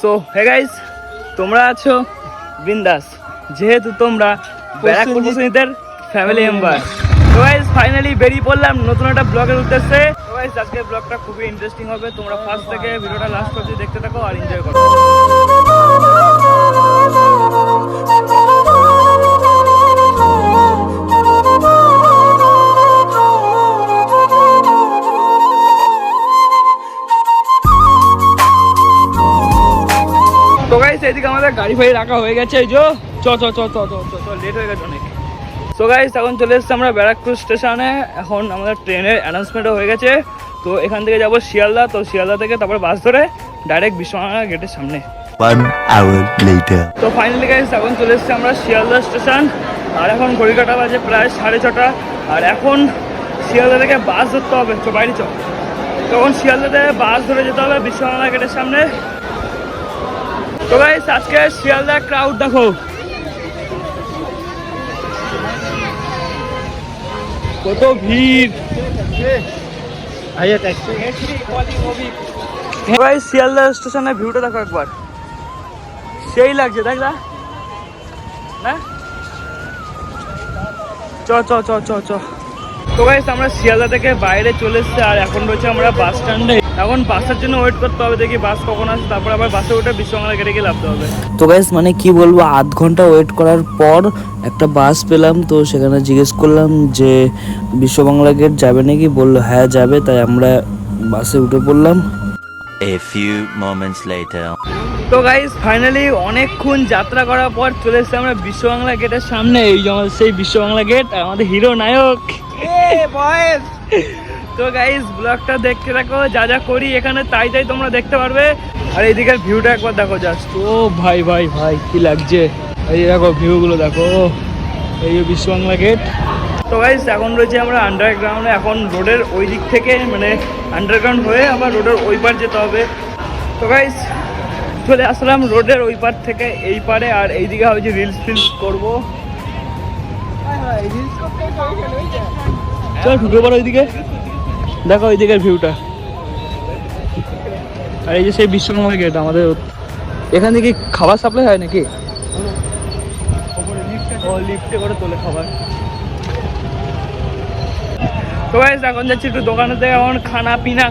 So hey guys তোমরা আছো বিন্দাস। যেহেতু তোমরা ব্যারাকপুর প্রসেনজিতের ফ্যামিলি মেম্বার তো গাইস ফাইনালি বেরিয়ে পড়লাম নতুন একটা ব্লগের উদ্দেশ্যে। তো গাইস আজকের ব্লগটা খুবই ইন্টারেস্টিং হবে। তোমরা ফার্স্ট থেকে ভিডিওটা লাস্ট পর্যন্ত দেখতে থাকো আর এনজয় করো। গাড়ি ফাড়ি রাখা হয়ে গেছে এই যে। চ চ চ চ চ চ চ লেট হয়ে গেছে অনেক। এখন চলে এসেছি আমরা ব্যারাকপুর স্টেশনে। এখন আমাদের ট্রেনের অ্যানাউন্সমেন্টও হয়ে গেছে। তো এখান থেকে যাব শিয়ালদা। তো শিয়ালদা থেকে তারপর বাস ধরে ডাইরেক্ট বিশ্বনাথ গেটের সামনে। One hour later. তো ফাইনালি গাইস এখন চলে এসেছি আমরা শিয়ালদা স্টেশন। আর এখন ঘড়ি কাটা বাজে প্রায় সাড়ে ছটা। আর এখন শিয়ালদা থেকে বাস ধরতে হবে। তো বাইরে চ তখন শিয়ালদা থেকে বাস ধরে যেতে হবে বিশ্বনাথ গেটের সামনে। তো গাইস আজকে শিয়ালদা ক্রাউড দেখো। কত ভিড়। গাইস শিয়ালদা স্টেশনের ভিউটা দেখো একবার। সেই লাগছে দেখ না। না? চ চ চ চ চ। তো গাইস আমরা শিয়ালদা থেকে বাইরে চলে এসেছি আর এখন রয়েছে আমরা বাস স্ট্যান্ডে এখন বাসের জন্য ওয়েট করতে হবে দেখি বাস কখন আসে তারপর আবার বাসে উঠে বিশ্ববাংলা গেটে গিয়ে লাভতে হবে। তো গাইস মানে কি বলব আধ ঘণ্টা ওয়েট করার পর একটা বাস পেলাম তো সেখানে জিজ্ঞেস করলাম যে বিশ্ব বাংলা গেট যাবে নাকি? বলল হ্যাঁ যাবে তাই আমরা বাসে উঠে পড়লাম। A few moments later. তো গাইস ফাইনালি অনেকক্ষণ যাত্রা করার পর চলে এসেছি আমরা বিশ্ববাংলা গেটের সামনে। এই যে আমাদের সেই বিশ্ববাংলা গেট আমাদের হিরো নায়ক। তো গাইস ব্লগটা দেখতে থাকো যা যা করি এখানে তাই তাই তোমরা দেখতে পারবে। আর এইদিকের ভিউটা একবার দেখো জাস্ট ও ভাই ভাই ভাই কি লাগছে? এই দেখো ভিউগুলো দেখো এই যে বিশ্ববাংলা গেট তো গাইস এখন রয়েছে আমরা আন্ডারগ্রাউন্ডে এখন রোডের ওই দিক থেকে মানে আন্ডারগ্রাউন্ড হয়ে আবার রোডের ওই পার যেতে হবে। তো গাইস চলে আসলাম রোডের ওই পার থেকে এই পারে আর এইদিকে হচ্ছে রিলস ফিলস করব। চল ঢুকে পড়ো ওইদিকে দেখো ওই দিকের ভিউটা আর এই যে সেই বিশ্বকর্মা গেট আমাদের এখান থেকে খাবার সাপ্লাই হয় নাকি? করে তোলে খাবার। তো এখন যাচ্ছি একটু এখন খানা পিনা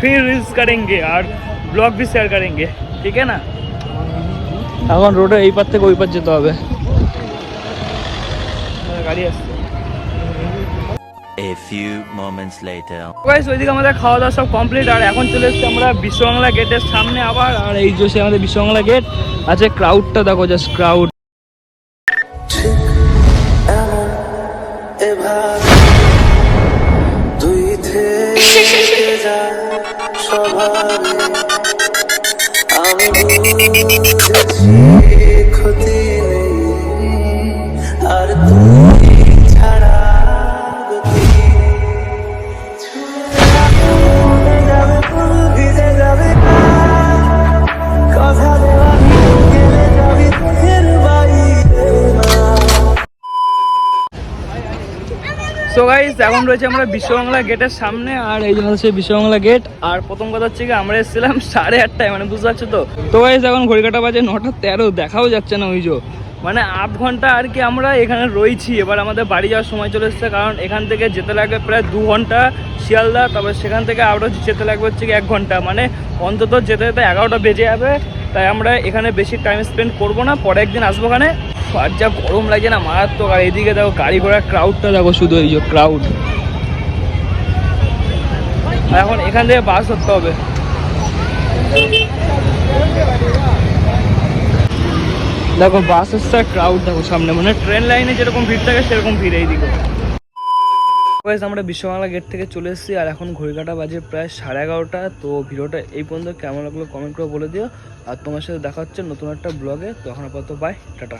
ফির আর ব্লগ ভি শেয়ার ঠিক আছে না? এখন রোডে এই পার থেকে ওই পার যেতে হবে। গাড়ি আসছে। A few moments later. Guys ওইদিকে আমাদের খাওয়া দাওয়া সব কমপ্লিট আর এখন চলে এসেছি আমরা বিশ্ববাংলা গেটের সামনে আবার আর এই যে সে আমাদের বিশ্ববাংলা গেট আছে ক্রাউডটা দেখো জাস্ট ক্রাউড আমি সো গাইস এখন রয়েছে আমরা বিশ্ববাংলা গেটের সামনে, আর এই জন্য সেই বিশ্ববাংলা গেট। আর প্রথম কথা হচ্ছে কি, আমরা এসেছিলাম সাড়ে আটটায় মানে বুঝতে পারছ তো? তো গাইস এখন ঘড়ি কাটা বাজে নটা তেরো, দেখাও যাচ্ছে না ওই যে। মানে আধ ঘণ্টা আর কি আমরা এখানে রয়েছি। এবার আমাদের বাড়ি যাওয়ার সময় চলে এসেছে, কারণ এখান থেকে যেতে লাগবে প্রায় দু ঘণ্টা শিয়ালদা তারপর সেখান থেকে আরও যেতে লাগবে হচ্ছে কি এক ঘণ্টা। মানে অন্তত যেতে যেতে এগারোটা বেজে যাবে, তাই আমরা এখানে বেশি টাইম স্পেন্ড করব না, পরে একদিন আসব এখানে আর যা গরম লাগছে না, মারাত্মক। আর এদিকে দেখো, গাড়ি ঘোড়ার ক্রাউডটা দেখো শুধু, এই যে ক্রাউড এখন এখান থেকে বাস ধরতে হবে। দেখো বাস ক্রাউড দেখো সামনে। মানে ট্রেন লাইনে যেরকম ভিড় থাকে, সেরকম ভিড় এইদিকে। Guys, আমরা বিশ্ববাংলা গেট থেকে চলে এসেছি আর এখন ঘড়ি কাটা বাজে প্রায় সাড়ে এগারোটা। তো ভিডিওটা এই পর্যন্ত কেমন লাগল কমেন্ট করে বলে দিও। আর তোমার সাথে দেখা হচ্ছে নতুন একটা ব্লগে তো এখন আপাতত বাই টাটা।